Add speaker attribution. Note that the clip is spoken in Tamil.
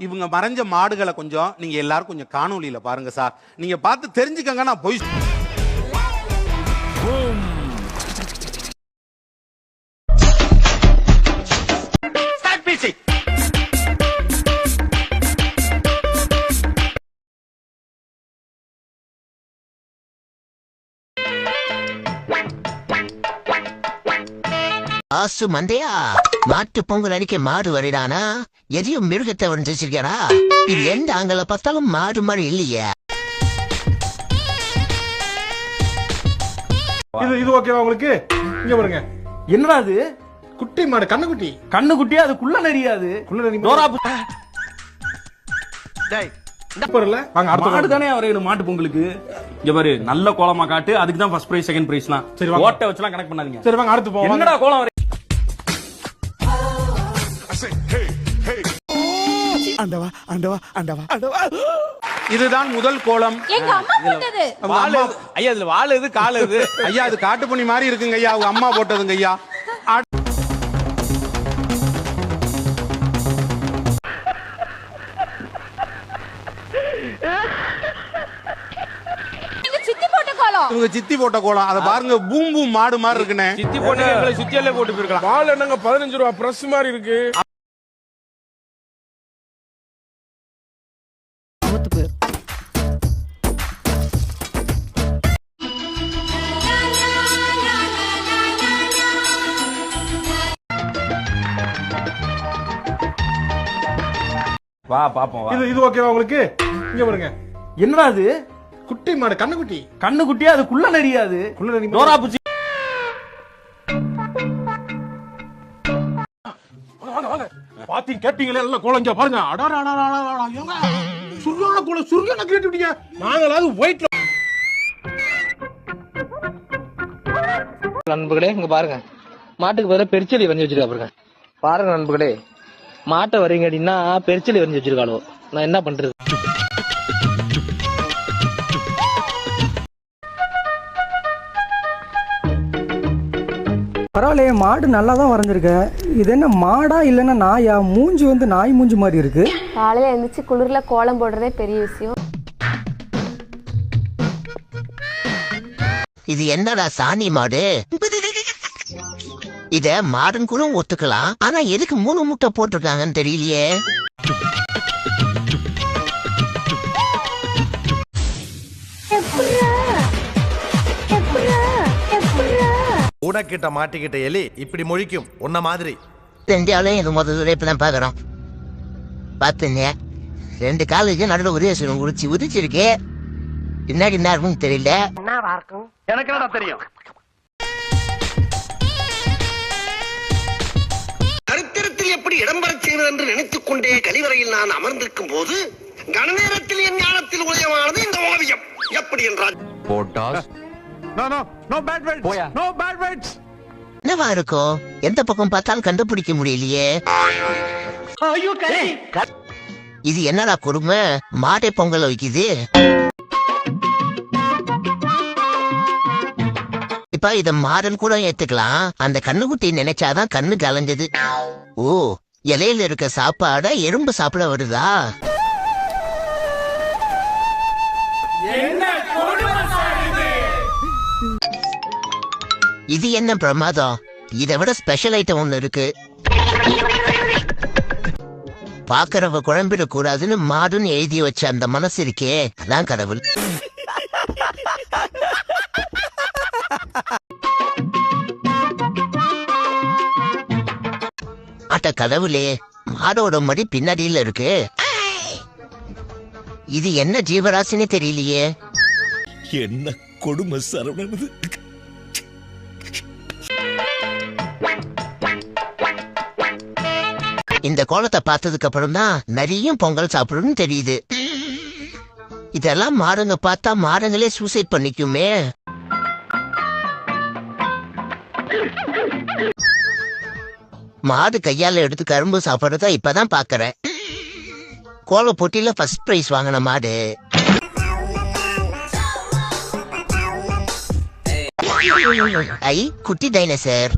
Speaker 1: இவங்க மறைஞ்ச மாடுகளை கொஞ்சம் நீங்க எல்லாரும் கொஞ்சம் காணொளியில பாருங்க சார். நீங்க பார்த்து தெரிஞ்சுக்கங்க நான் போய்
Speaker 2: ஆசு மண்டையா மாட்டு பொங்கல் அடிக்க மாடு வருடானா எதையும் மிருகத்தை வந்துச்சிருக்கா இது எந்த ஆங்கில பார்த்தாலும் மாடு மாதிரி இல்லையே.
Speaker 3: இது இது ஓகேவா உங்களுக்கு? இங்க பாருங்க. என்னடா அது குட்டி மாடு கண்ணுக்குட்டி?
Speaker 4: கண்ணு குட்டியா அது. குள்ள நெறியாது
Speaker 3: குள்ள நரி
Speaker 4: டோரா
Speaker 3: வாங்க அடுத்த
Speaker 4: மாடு தானே வரையணும் மாட்டு பொங்கலுக்கு. இங்க பாரு நல்ல கோலமா காட்டு. அதுக்கு தான் ஃபர்ஸ்ட் பிரைஸ் செகண்ட் பிரைஸ்லாம்
Speaker 3: சரி, வாங்க.
Speaker 4: ஓட்டை வச்சுலாம் கனெக்ட் பண்ணாதீங்க.
Speaker 3: சரி வாங்க அடுத்து போவோம்
Speaker 4: என்னடா கோலம் வரை
Speaker 1: இதுதான் முதல் கோலம்.
Speaker 5: எங்க அம்மா போட்டது?
Speaker 4: ஐயா இதுல வாழ எது கால் எது
Speaker 1: ஐயா இது காட்டுப்பணி மாதிரி இருக்குங்க ஐயா. அவங்க அம்மா போட்டதுங்க ஐயா.
Speaker 5: எங்க சித்தி போட்ட கோலம்.
Speaker 1: இவங்க சித்தி போட்ட கோலம். அதை பாருங்க பூம் பூம் மாடு மாதிரி இருக்குண்ணே.
Speaker 4: சித்தி போட்டு எங்களை சுத்தியாலே போட்டு போயிருக்கலாம்.
Speaker 3: பால் என்னங்க பதினஞ்சு ரூபா பிரஸ் மாதிரி இருக்கு.
Speaker 4: வா பாப்போம் வா.
Speaker 3: இது இது ஓகேவா உங்களுக்கு? இங்க பாருங்க. என்னடா அது குட்டி மாடு கண்ணுக்குட்டி.
Speaker 4: கண்ணு குட்டியா அது குள்ள நெறியாது
Speaker 3: குள்ள நரி
Speaker 4: டோரா பூச்சி.
Speaker 3: பாத்தீங்க கேட்டீங்களே எல்லாம் கோலஞ்சா பாருங்க. அடாடா அடாடா அடாடா ஏங்க சுரியான கோலம் சுரியான கிரியேட்டிவிட்டிங்க நாங்களாவது ஒயிட்
Speaker 6: நண்பர்களே இங்க பாருங்க. மாட்டுக்கு பதிலா பெருச்செடி வரைஞ்சி வச்சிருக்கா பாருங்க. பாருங்க நண்பர்களே. மாட்டை வரீங்க அப்படின்னா பெருச்செடி வரைஞ்சி வச்சிருக்காளோ. நான் என்ன பண்றது?
Speaker 7: பரவாயில்லையே மாடு நல்லா தான் வரைஞ்சிருக்க இது என்ன மாடா இல்லைன்னா நாயா? மூஞ்சி வந்து நாய் மூஞ்சி மாதிரி இருக்கு.
Speaker 8: காலையில எழுந்திரிச்சு குளிர்ல கோலம் போடுறதே பெரிய விஷயம்.
Speaker 2: இது என்னடா சாணி மாடு? இத கூட ஒத்துக்கலாம். ஆனா எதுக்கு மூணு முட்டை போட்டிருக்காங்கன்னு தெரியலையே.
Speaker 9: உனக்கிட்ட மாட்டிக்கிட்ட எலி இப்படி முழிக்கும். உன்ன மாதிரி.
Speaker 2: ரெண்டாலையும் இது முதல்ல இப்பதான் பாக்குறோம் பாத்துங்க ரெண்டு காலுக்கு நடுவில் ஒரே சுரம் உரிச்சு உரிச்சிருக்கு பின்னாடி என்ன இருக்குன்னு தெரியல.
Speaker 4: எனக்கு தெரியும்?
Speaker 10: என்று நினைத்துக் கொண்டே கழிவறையில் நான் அமர்ந்திருக்கும் போது கனநேரத்தில் என் ஞானத்தில் உதயமானது இந்த ஓவியம். எப்படி என்றால்
Speaker 2: என்னவா இருக்கும்? எந்த பக்கம் பார்த்தாலும் கண்டுபிடிக்க முடியலையே. இது என்னடா கொடுமை? மாட்டை பொங்கல் வைக்குது. இப்ப இத மாடன் கூட ஏத்துக்கலாம். அந்த கண்ணுக்குட்டி நினைச்சாதான் கண்ணு கலைஞ்சது. ஓ இலையில இருக்க சாப்பாட எறும்பு சாப்பிட வருதா? இது? என்ன பிரமாதம்? இதை விட ஸ்பெஷல் ஐட்டம் ஒண்ணு இருக்கு. பாக்குறவ குழம்பிட கூடாதுன்னு மாடுன்னு எழுதி வச்ச அந்த மனசு இருக்கே. அதான் கடவுள். அட்ட கடவுளே மாடோட மடி பின்னாடியில இருக்கு. இது என்ன ஜீவராசின்னு தெரியலையே.
Speaker 9: என்ன கொடுமை சரவணது
Speaker 2: இந்த கோலத்தை பார்த்ததுக்கு அப்புறம் தான் நிறைய பொங்கல் சாப்பிடணும்னு தெரியுது. இதெல்லாம் மாடுங்க பார்த்தா மாடுங்களே சூசைட் பண்ணிக்குமே. மாடு கையால எடுத்து கரும்பு சாப்பிட்றத இப்பதான் பாக்குறேன். கோல போட்டியில ஃபர்ஸ்ட் பிரைஸ் வாங்கின மாடு. ஐ குட்டி டைனோசர்